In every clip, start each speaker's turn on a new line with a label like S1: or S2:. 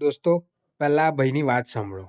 S1: દોસ્તો પહેલાં ભાઈની વાત સાંભળો.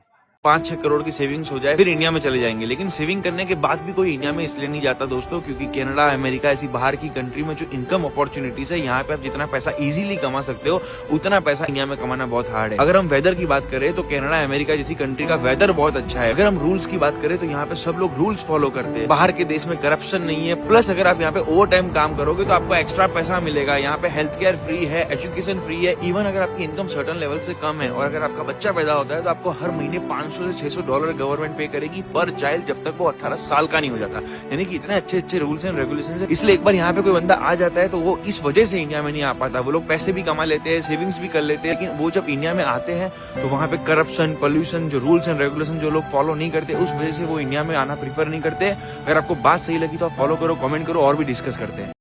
S2: पाँच छह करोड़ की सेविंग्स हो जाए, फिर इंडिया में चले जाएँगे। लेकिन सेविंग करने के बाद भी कोई इंडिया में इसलिए नहीं जाता दोस्तों, क्योंकि कनाडा, अमेरिका ऐसी बाहर की कंट्री में जो इनकम अपॉर्चुनिटीज़ है, यहाँ पे आप जितना पैसा इजीली कमा सकते हो, उतना पैसा इंडिया में कमाना बहुत हार्ड है। अगर हम वेदर की बात करें तो कनाडा, अमेरिका जैसी कंट्री का वेदर बहुत अच्छा है। अगर हम रूल्स की बात करें तो यहाँ पे सब लोग रूल्स फॉलो करते हैं। बाहर के देश में करप्शन नहीं है। प्लस अगर आप यहाँ पे ओवर टाइम काम करोगे तो आपको एक्स्ट्रा पैसा मिलेगा। यहाँ पे हेल्थ केयर फ्री है एजुकेशन फ्री है। इवन अगर आपकी इनकम सर्टन लेवल से कम है, और अगर आपका बच्चा पैदा होता है तो आपको हर महीने 500 से 600 डॉलर गवर्नमेंट पे करेगी पर चाइल्ड जब तक वो 18 साल का नहीं हो जाता यानी कि इतने अच्छे अच्छे रूल्स एंड रेगुलेशन है इसलिए एक बार यहाँ पे कोई बंदा आ जाता है तो वो इस वजह से इंडिया में नहीं आ पाता वो लोग पैसे भी कमा लेते हैं सेविंग्स भी कर लेते हैं लेकिन वो जब इंडिया में आते हैं तो वहाँ पे करप्शन पोल्यूशन जो रूल्स एंड रेगुलेशन जो लोग फॉलो नहीं करते उस वजह से वो इंडिया में आना प्रीफर नहीं करते अगर आपको बात सही लगी तो आप फॉलो करो कमेंट करो और भी डिस्कस करते हैं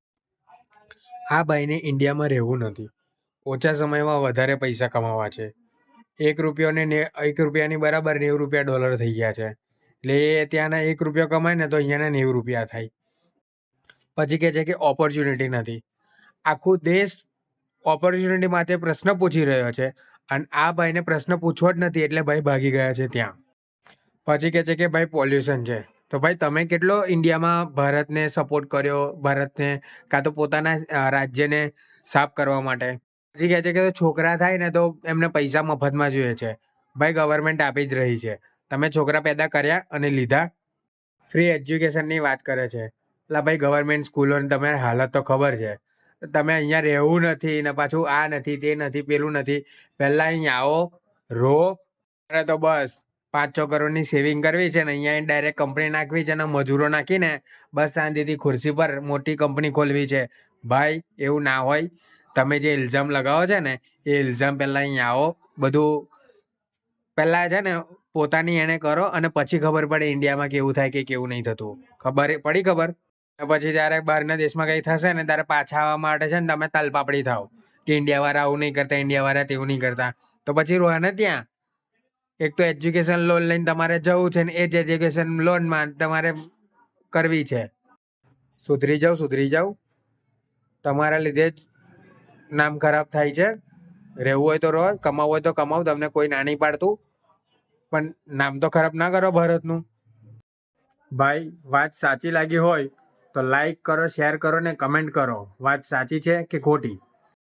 S1: આ ભાઈને ઇન્ડિયામાં રહેવું નથી ઓછા સમયમાં વધારે પૈસા કમાવા છે એક રૂપિયોને એક રૂપિયાની બરાબર નેવું રૂપિયા ડોલર થઈ ગયા છે. એટલે એ ત્યાંના એક રૂપિયો કમાય ને તો અહીંયાના નેવું રૂપિયા થાય. પછી કહે છે કે ઓપોર્ચ્યુનિટી નથી. આખો દેશ ઓપોર્ચ્યુનિટી માટે પ્રશ્ન પૂછી રહ્યો છે અને આ ભાઈને પ્રશ્ન પૂછવો જ નથી એટલે ભાઈ ભાગી ગયા છે ત્યાં. પછી કહે છે કે ભાઈ પોલ્યુશન છે. તો ભાઈ તમે કેટલો ઇન્ડિયામાં ભારતને સપોર્ટ કર્યો? ભારતને કાં તો પોતાના રાજ્યને સાફ કરવા માટે? પછી કહે છે કે છોકરા થાય ને તો એમને પૈસા મફતમાં જોઈએ છે. ભાઈ ગવર્મેન્ટ આપી જ રહી છે. તમે છોકરા પેદા કર્યા અને લીધા. ફ્રી એજ્યુકેશનની વાત કરે છે. એટલે ભાઈ ગવર્મેન્ટ સ્કૂલોની તમે હાલત તો ખબર છે. તમે અહીંયા રહેવું નથી ને પાછું આ નથી, તે નથી, પેલું નથી. પહેલાં અહીંયા આવો, રો. અરે તો બસ પાંચ છ કરોડની સેવિંગ કરવી છે ને અહીંયા ડાયરેક્ટ કંપની નાખવી છે ને મજૂરો નાખીને બસ શાંતિથી ખુરશી પર મોટી કંપની ખોલવી છે. ભાઈ, એવું ના હોય. તમે જે ઇલ્ઝામ લગાવો છે ને, એ ઇલ્ઝામ પહેલાં અહીંયા આવો. બધું પહેલાં છે ને, પોતાની એને કરો અને પછી ખબર પડે ઇન્ડિયામાં કેવું થાય કે કેવું નહીં થતું. ખબર પડી ખબર? પછી જ્યારે બહારના દેશમાં કંઈ થશે ને, ત્યારે પાછા આવવા માટે છે ને, તમે તલપાપડી થાવ કે ઇન્ડિયાવાળા આવું નહીં કરતા, ઇન્ડિયાવાળા તેવું નહીં કરતા. તો પછી રોહને ત્યાં? એક તો એજ્યુકેશન લોન લઈને તમારે જવું છે ને, એ જ એજ્યુકેશન લોનમાં તમારે કરવી છે. સુધરી જાઓ સુધરી જાઓ. તમારા લીધે જ નામ ખરાબ થાય છે. રહેવું હોય તો રહો, કમાવું હોય તો કમાવ, તમને કોઈ ના નહીં પાડતું. પણ નામ તો ખરાબ ના કરો ભારતનું. ભાઈ, વાત સાચી લાગી હોય તો લાઈક કરો શેર કરો ને કમેન્ટ કરો. વાત સાચી છે કે ખોટી?